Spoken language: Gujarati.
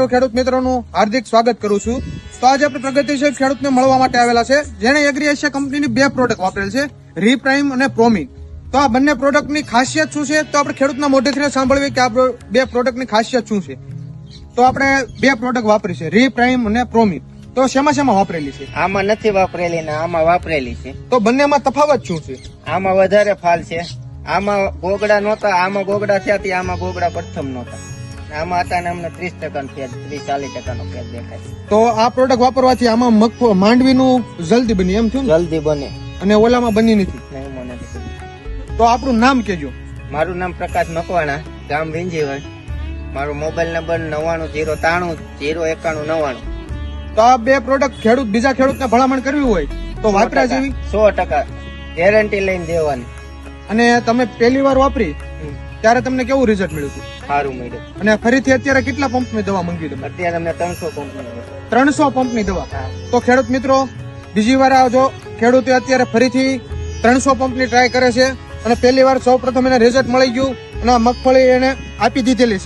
ખેડૂત મિત્રોનું હાર્દિક સ્વાગત કરું છું. તો આજે આપણે પ્રગતિશીલ ખેડૂતને મળવા માટે આવેલા છે જેણે એગ્રી એશિયા કંપનીની બે પ્રોડક્ટ વાપરેલ છે રીપ્રાઇમ અને પ્રોમી તો આ બંને પ્રોડક્ટની ખાસિયત શું છે? તો આપણે ખેડૂતના મોઢેથી સાંભળવી કે આ બે પ્રોડક્ટની ખાસિયત શું છે. તો આપણે બે પ્રોડક્ટ વાપરી છે રીપ્રાઇમ અને પ્રોમી તો શેમાં શેમાં વાપરેલી છે? આમાં નથી વાપરેલી ને આમાં વાપરેલી છે. તો બંનેમાં તફાવત શું છે? આમાં વધારે ફાલ છે. આમાં ગોગડા નહોતા આમાં ગોગડા થયા આમાં ગોગડા પ્રથમ નહોતા. આમાં હતા અમને ત્રીસ ટકાનો ફેર ત્રીસ ચાલીસ ટકાનો ફેર દેખાય. તો આ પ્રોડક્ટ વાપરવાથી આમાં મગફો માંડવીનું જલ્દી બની એમ થયું ને? જલ્દી બને. અને ઓલામાં બની નથી. નહીં મને નથી ખબર. તો આપણું નામ કેજો મારું નામ પ્રકાશ મકવાણા ગામ વિંજીવર મારો મોબાઈલ નંબર નવ્વાણું જીરો ત્રાણું જીરો એકાણું નવ્વાણું. તો આ બે પ્રોડક્ટ ખેડૂત બીજા ખેડૂતને ભલામણ કરવી હોય તો વાપરા જેવી. સો ટકા. ગેરંટી લઈને દેવાની. અને તમે પહેલી વાર વાપરી? હમ. ત્યારે તમને કેવું રિઝલ્ટ મળ્યું હતું? સારું મળ્યું. અને ફરીથી અત્યારે કેટલા પંપની દવા મંગી તમે? અત્યારે અમને ત્રણસો કંપની ત્રણસો પંપની દવા? તો ખેડૂત મિત્રો બીજી વાર આવજો. ખેડૂતે અત્યારે ફરીથી ત્રણસો પંપની ટ્રાય કરે છે. અને પહેલી વાર સૌ પ્રથમ એને રિઝલ્ટ મળી ગયું. અને મગફળી એને આપી દીધેલી છે.